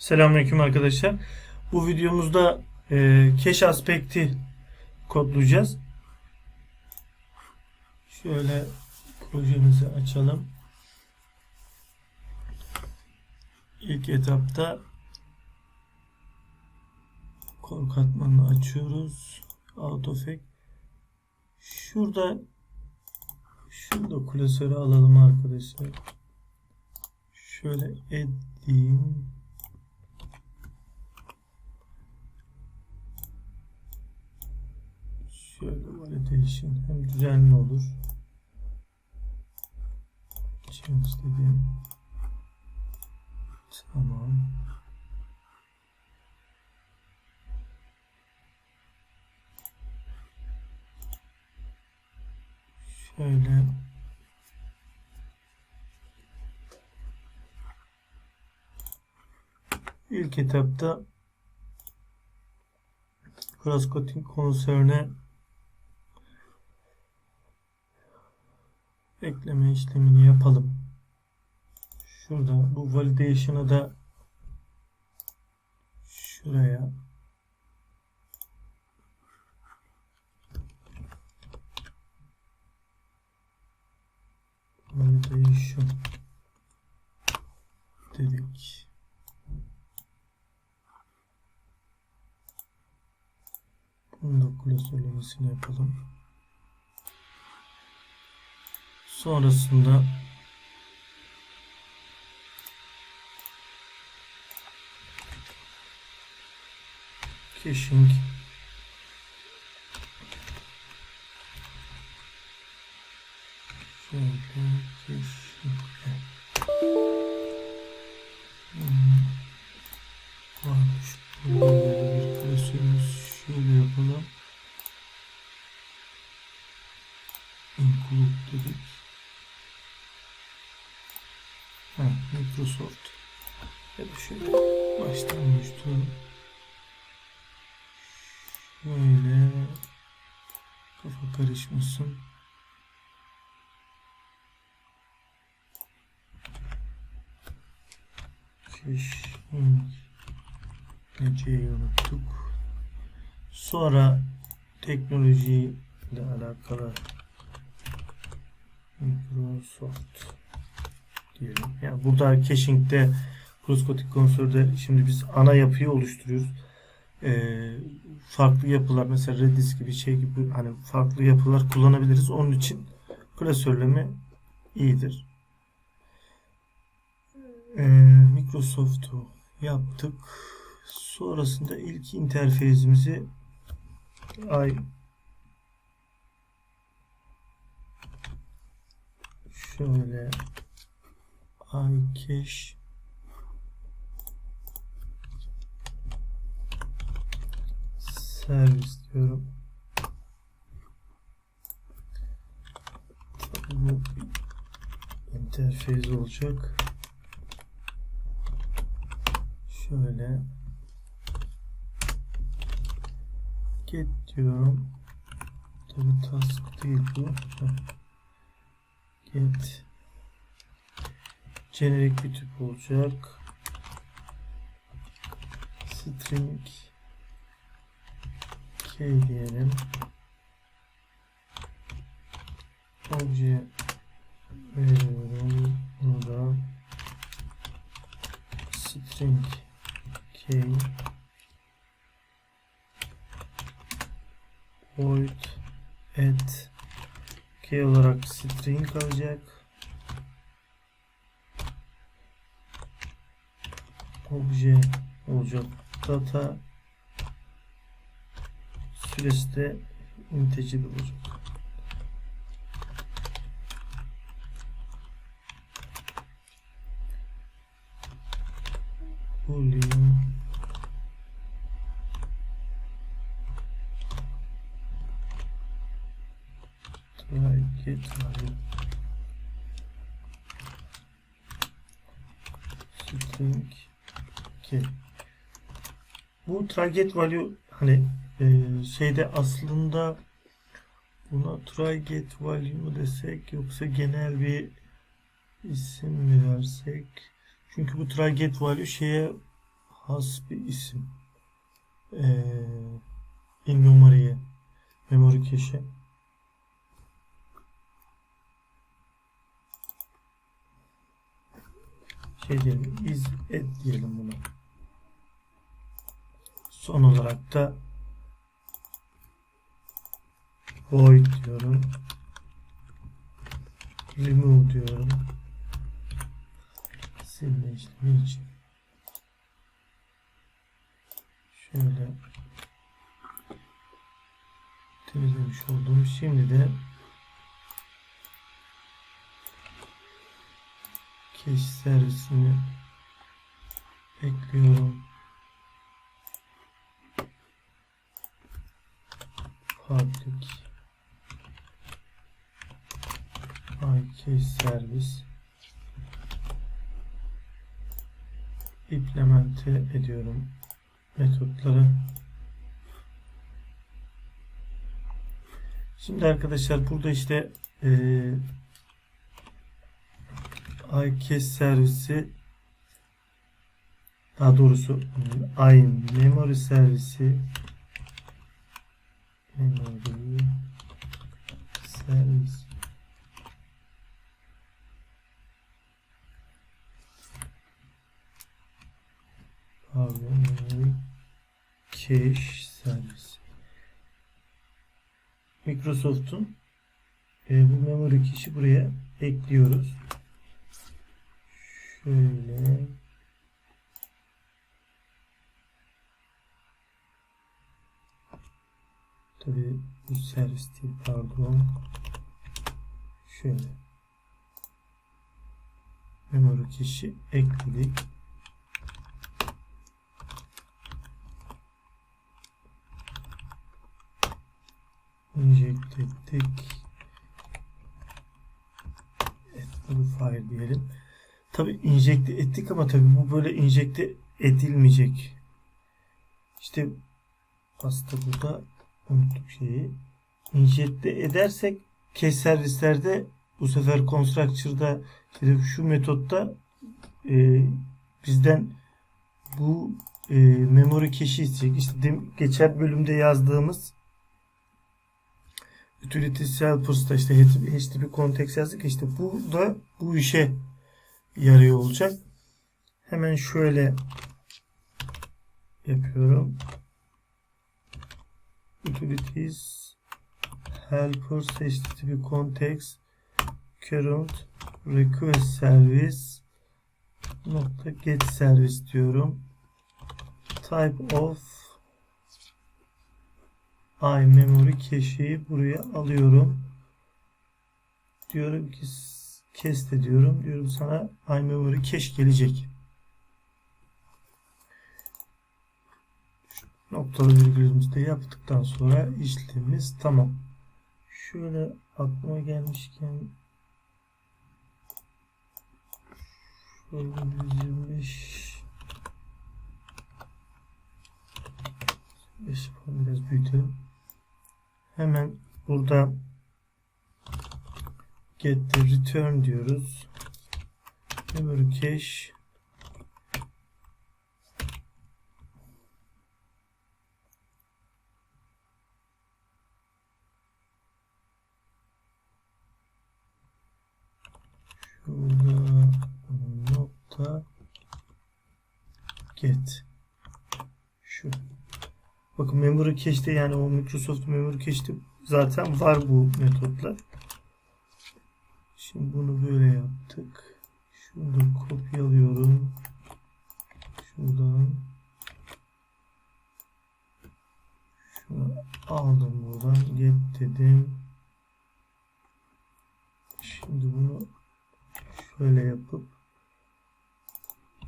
Selamünaleyküm arkadaşlar. Bu videomuzda e, cache aspekti kodlayacağız. Şöyle projemizi açalım. İlk etapta kol katmanını açıyoruz. Autofek. Şurada şurada klasörü alalım arkadaşlar. Şöyle add Şöyle validation hem düzenli olur. Change dedim. Tamam. Şöyle ilk etapta cross-cutting konsörüne ekleme işlemini yapalım. Şurada bu validation'ı da şuraya validation dedik. Bunu da klasörlemesini yapalım. Sonrasında caching şöyle caching varmış böyle bir klasörümüz şöyle yapalım. İnclude Microsoft ya da şöyle baştan başlayalım Şöyle kafa karışmasın. Caching Neceyi unuttuk. Sonra teknolojiyle alakalı Microsoft diyelim. Yani burada caching'de Cross-Cutting Console'de şimdi biz ana yapıyı oluşturuyoruz e, farklı yapılar mesela Redis gibi şey gibi hani farklı yapılar kullanabiliriz. Onun için klasörleme iyidir. E, Microsoft'u yaptık. Sonrasında ilk interfezimizi ay şöyle iCache servis diyorum. Bu interfez olacak. Şöyle get diyorum. Tabi task değil bu. Get jenerik bir tip olacak. String şey diyelim. Obje veriyorum. Bunu da string key void add key olarak string alacak. Obje olacak. Data süresi de integer olacak. Boolean try get value string key bu try get value hani ee, şeyde aslında buna try get value mu desek yoksa genel bir isim mi versek? Çünkü bu try get value şeye has bir isim. Ee, in memory cache şey diyelim is et diyelim buna. Son olarak da void diyorum. Remove diyorum. Silme işlemi için. Şöyle temizlemiş oldum. Şimdi de cache servisini ekliyorum. Public iCache servis implemente ediyorum metotları. Şimdi arkadaşlar burada işte eee iCache servisi daha doğrusu iMemory servisi memory servis pardon memory cache servisi Microsoft'un e, bu memory cache'i buraya ekliyoruz. Şöyle Tabi bu servis değil pardon. Şöyle memory cache'i ekledik. Inject ettik. Evet, modify diyelim. Tabi injekte ettik ama tabi bu böyle injekte edilmeyecek. İşte aslında burada unuttuk şeyi. Injekte edersek cache servislerde bu sefer constructor'da işte şu metotta e, bizden bu e, memory cache'i isteyecek. İşte dem, geçen bölümde yazdığımız utility helpers'ta işte HTTP context yazdık. İşte bu da bu işe yarıyor olacak. Hemen şöyle yapıyorum. Utilities helpers http context current request service nokta get service diyorum. Type of iMemory cache'i buraya alıyorum. Diyorum ki kes de diyorum. Diyorum sana iMemory cache gelecek. Noktalı virgülümüzü de yaptıktan sonra işlemimiz tamam. Şöyle aklıma gelmişken şöyle 125 5 biraz büyütelim. Hemen burada get return diyoruz. Memory cache şurada nokta get şu cache'te yani o Microsoft memory cache'te zaten var bu metotlar Şimdi bunu böyle yaptık. Şunu kopyalıyorum. Şuradan. Şunu aldım buradan. Get dedim. Şimdi bunu şöyle yapıp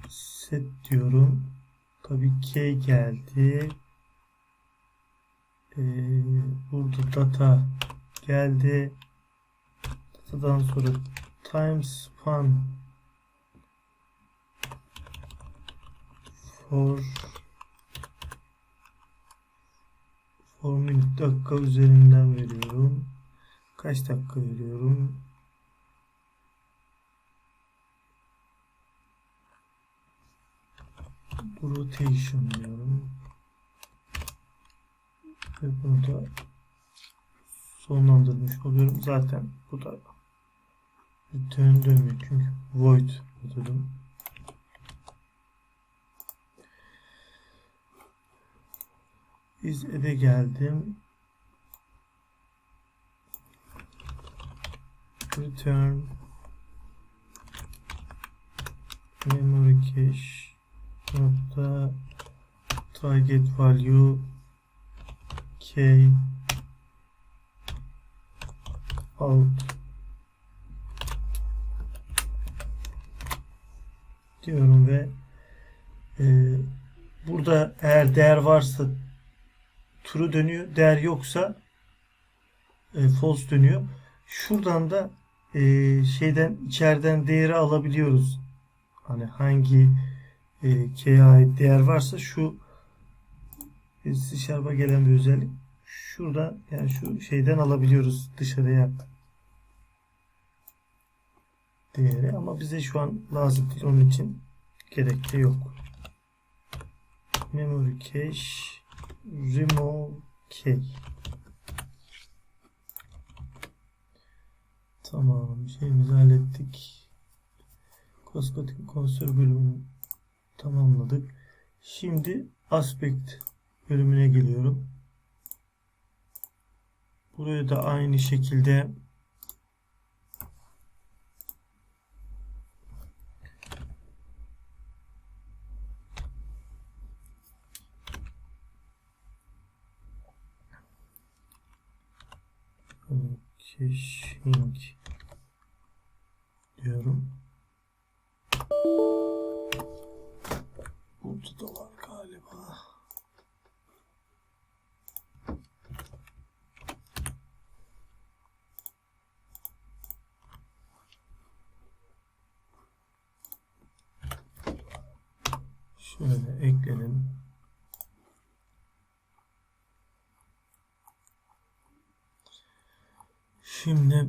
set diyorum. Tabii K geldi. Ee, burada data geldi. Datadan sonra time span for for minute dakika üzerinden veriyorum. Kaç dakika veriyorum? rotation diyorum. Ve bunu da sonlandırmış oluyorum. Zaten bu da return dönmüyor çünkü void metodum. Biz ede geldim. Return memory cache nokta target value k out diyorum ve e, burada eğer değer varsa true dönüyor. Değer yoksa e, false dönüyor. Şuradan da e, şeyden içeriden değeri alabiliyoruz. Hani hangi e, K'ye ait değer varsa şu e, C gelen bir özellik. Şurada yani şu şeyden alabiliyoruz dışarıya değeri ama bize şu an lazım değil. Onun için gerek de yok. Memory cache remove key. Tamam. Şeyimizi hallettik. Koskotik konsör bölümünü tamamladık. Şimdi aspect bölümüne geliyorum. Buraya da aynı şekilde caching diyorum. Şimdi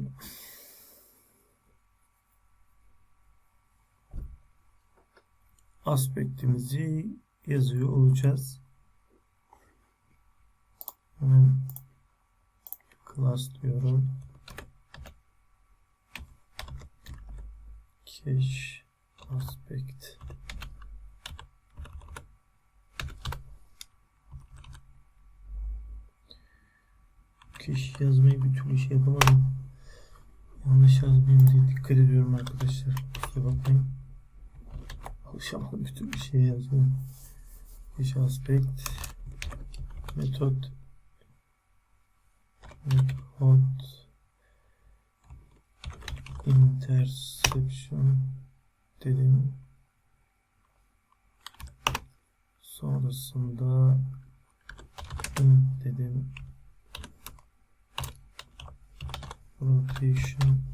aspektimizi yazıyor olacağız. Hemen class diyorum. Cache aspect Cache yazmayı bir türlü şey yapamadım. Yanlış yazmayayım diye dikkat ediyorum arkadaşlar. Kusura bakmayın. Alışamadım bir türlü şey yazıyorum. Cache aspect metot hot interception dedim. Sonrasında dedim. Rotation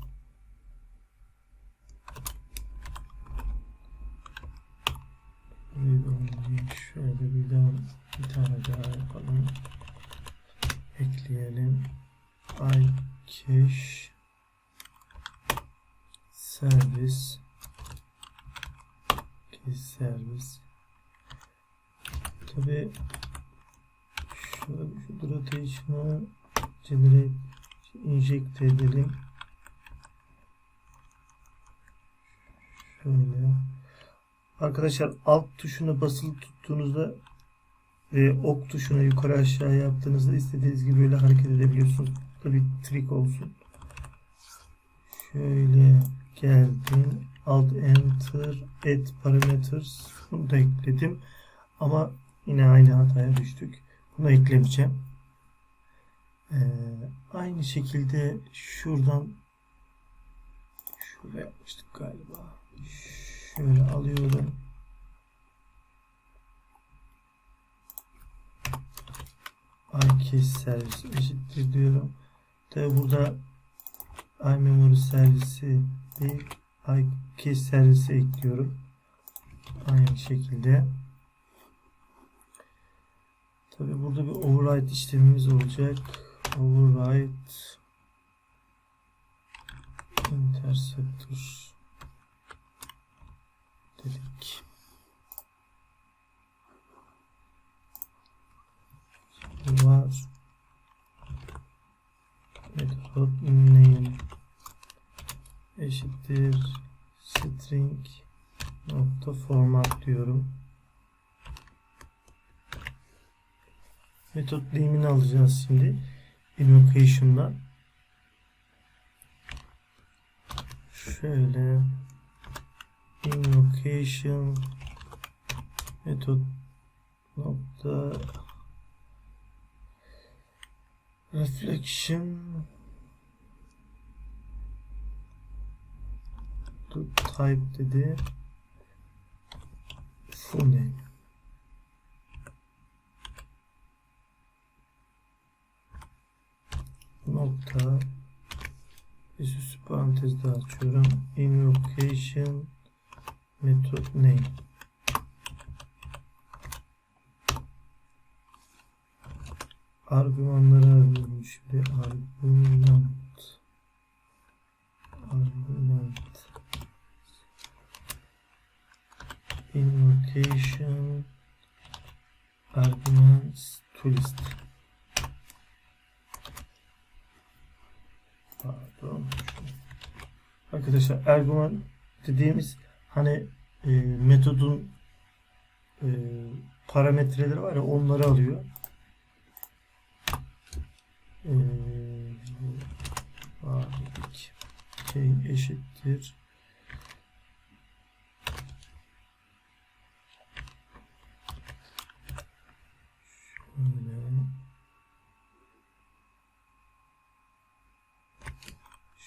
arkadaşlar alt tuşuna basılı tuttuğunuzda ve ok tuşuna yukarı aşağı yaptığınızda istediğiniz gibi böyle hareket edebiliyorsunuz. Tabi trik olsun. Şöyle geldim. Alt enter add parameters. Bunu da ekledim. Ama yine aynı hataya düştük. Bunu eklemeyeceğim. Ee, aynı şekilde şuradan şuraya yapmıştık galiba. Şöyle alıyorum. iCache servis eşittir diyorum. Tabi burada iMemory servisi değil iCache servisi ekliyorum. Aynı şekilde. Tabi burada bir override işlemimiz olacak. Override interceptor dedik. Var metodu name eşittir string nokta format diyorum. Metot deyimini alacağız şimdi invocation'dan. Şöyle invocation metot nokta reflection to type dedi. Full name. Nokta. Bir üst parantez daha açıyorum. İnvocation method name argümanları arıyorum şimdi. Argument argument invocation. Arguments to list pardon. Arkadaşlar argüman dediğimiz hani e, metodun e, parametreleri var ya onları alıyor. E, şey eşittir.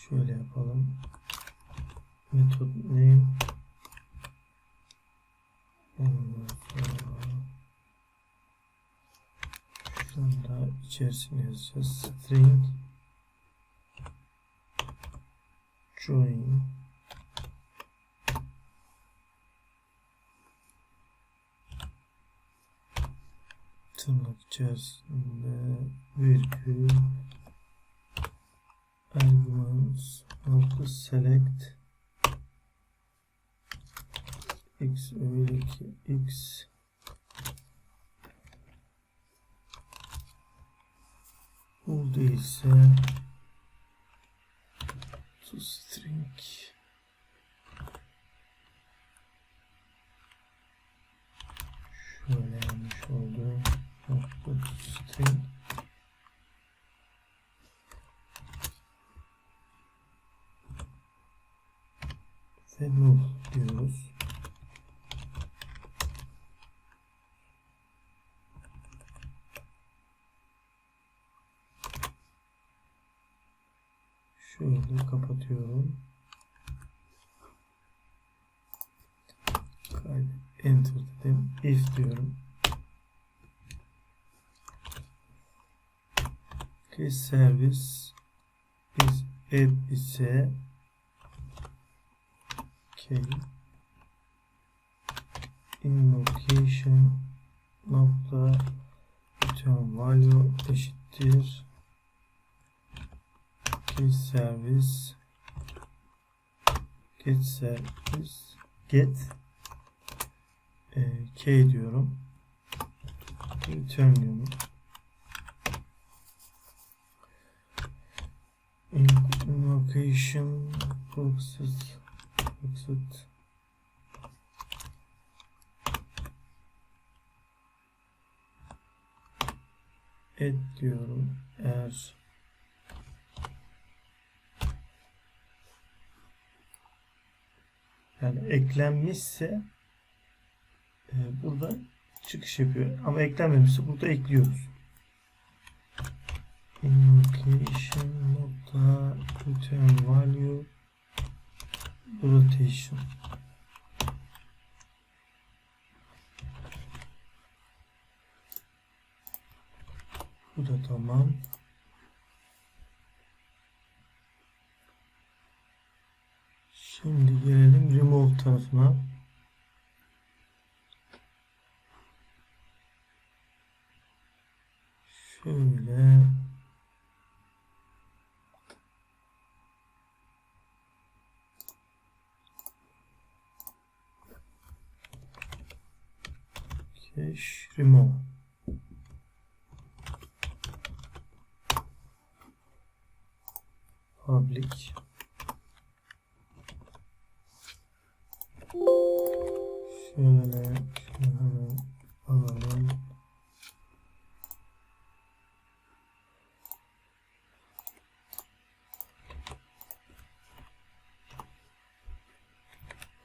Şöyle. Yapalım. Method name ondan sonra şunu da içerisine yazacağız string join. Tırnak içerisinde virgül arguments nokta select x öyle ki x bu değilse to string. Şöyle yanlış oldu nokta string ve null diyoruz. Şöyle kapatıyorum. Kaydet. Enter dedim. If diyorum. Okay, servis is add ise okay invocation nokta return value eşittir. Get service get service get e, k diyorum. Return diyorum invocation boxes Exit. Et diyorum. Eğer yani eklenmişse e, burada çıkış yapıyor. Ama eklenmemişse burada ekliyoruz. Invocation nokta return value rotation. Bu da tamam. Şimdi gelelim remove tarafına. Şöyle cache remove public Şöyle şunu alalım.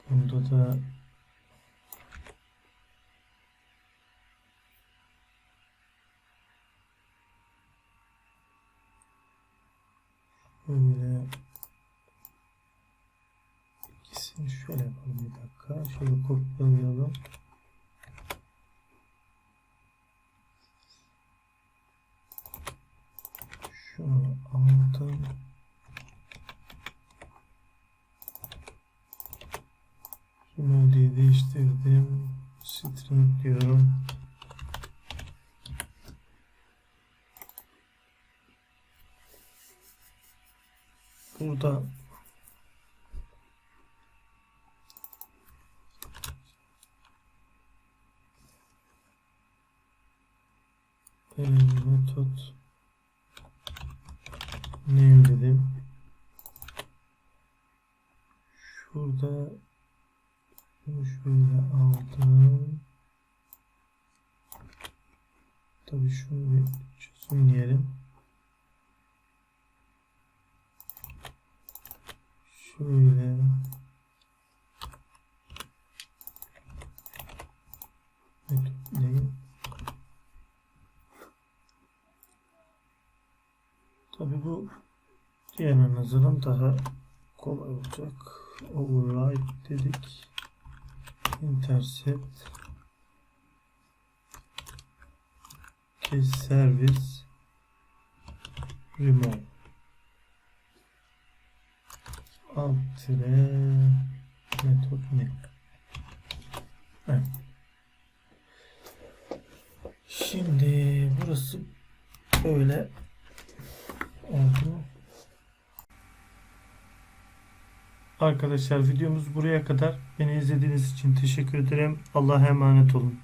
Bunda da Böyle ikisini şöyle yapalım bir dakika. Şöyle kopyalayalım. Şunu aldım. Remove değiştirdim. String diyorum. Burada benim metot name dedim. Şurada şöyle aldım. Tabii şunu bir çözümleyelim. Şöyle. Tabii bu diğerine nazaran daha kolay olacak. Override dedik. Intercept. Case service. Remove. Alt tire metot ne? Şimdi burası böyle oldu. Arkadaşlar videomuz buraya kadar. Beni izlediğiniz için teşekkür ederim. Allah'a emanet olun.